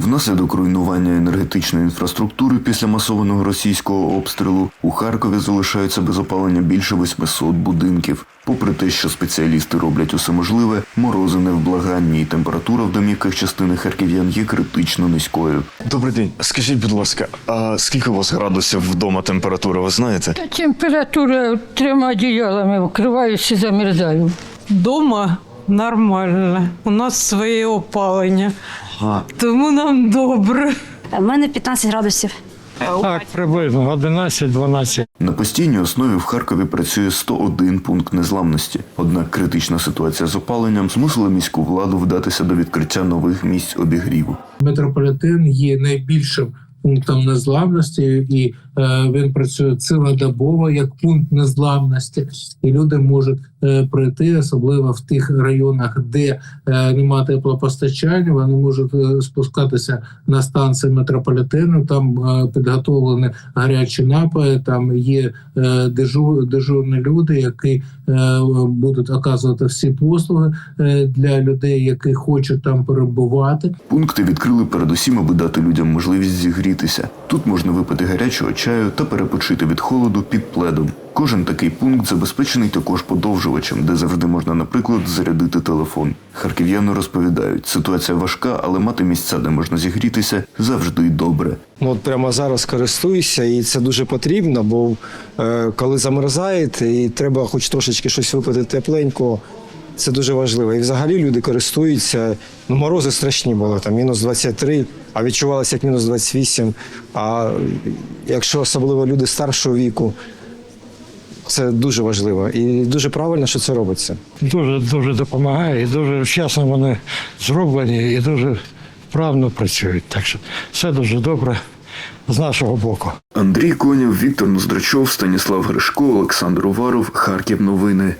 Внаслідок руйнування енергетичної інфраструктури після масованого російського обстрілу у Харкові залишаються без опалення більше 800 будинків. Попри те, що спеціалісти роблять усе можливе, морози невблаганні і температура в домівках частини харків'ян є критично низькою. Добрий день. Скажіть, будь ласка, а скільки у вас градусів вдома температура, ви знаєте? Та температура трьома одіялами вкриваюся і замерзаю. Дома нормально. У нас своє опалення, А, тому нам добре. У мене 15 градусів. Так, приблизно 11-12. На постійній основі в Харкові працює 101 пункт незламності. Однак критична ситуація з опаленням змусила міську владу вдатися до відкриття нових місць обігріву. метрополітен є найбільшим пунктом незламності, і е, він працює цілодобово як пункт незламності, і люди можуть е, прийти, особливо в тих районах, де е, немає теплопостачання. Вони можуть е, спускатися на станції метрополітену. Там е, підготовлені гарячі напої. Там є е, дежур, дежурні люди, які е, будуть оказувати всі послуги е, для людей, які хочуть там перебувати. Пункти відкрили передусім, аби дати людям можливість зігрітися. Тут можна випити гарячого чаю та перепочити від холоду під пледом. Кожен такий пункт забезпечений також подовжувачем, де завжди можна, наприклад, зарядити телефон. Харків'яни розповідають, ситуація важка, але мати місця, де можна зігрітися, завжди добре. Ну, от прямо зараз користуюся, і це дуже потрібно, бо е, коли замерзає, і треба хоч трошечки щось випити тепленького, це дуже важливо. І взагалі люди користуються. Ну, морози страшні були, там мінус 23, а відчувалося як мінус 28. А якщо особливо люди старшого віку, це дуже важливо і дуже правильно, що це робиться. Дуже дуже допомагає, і дуже вчасно вони зроблені і дуже вправно працюють. Так що все дуже добре з нашого боку. Андрій Конєв, Віктор Ноздрачов, Станіслав Гришко, Олександр Уваров, Харків. Новини.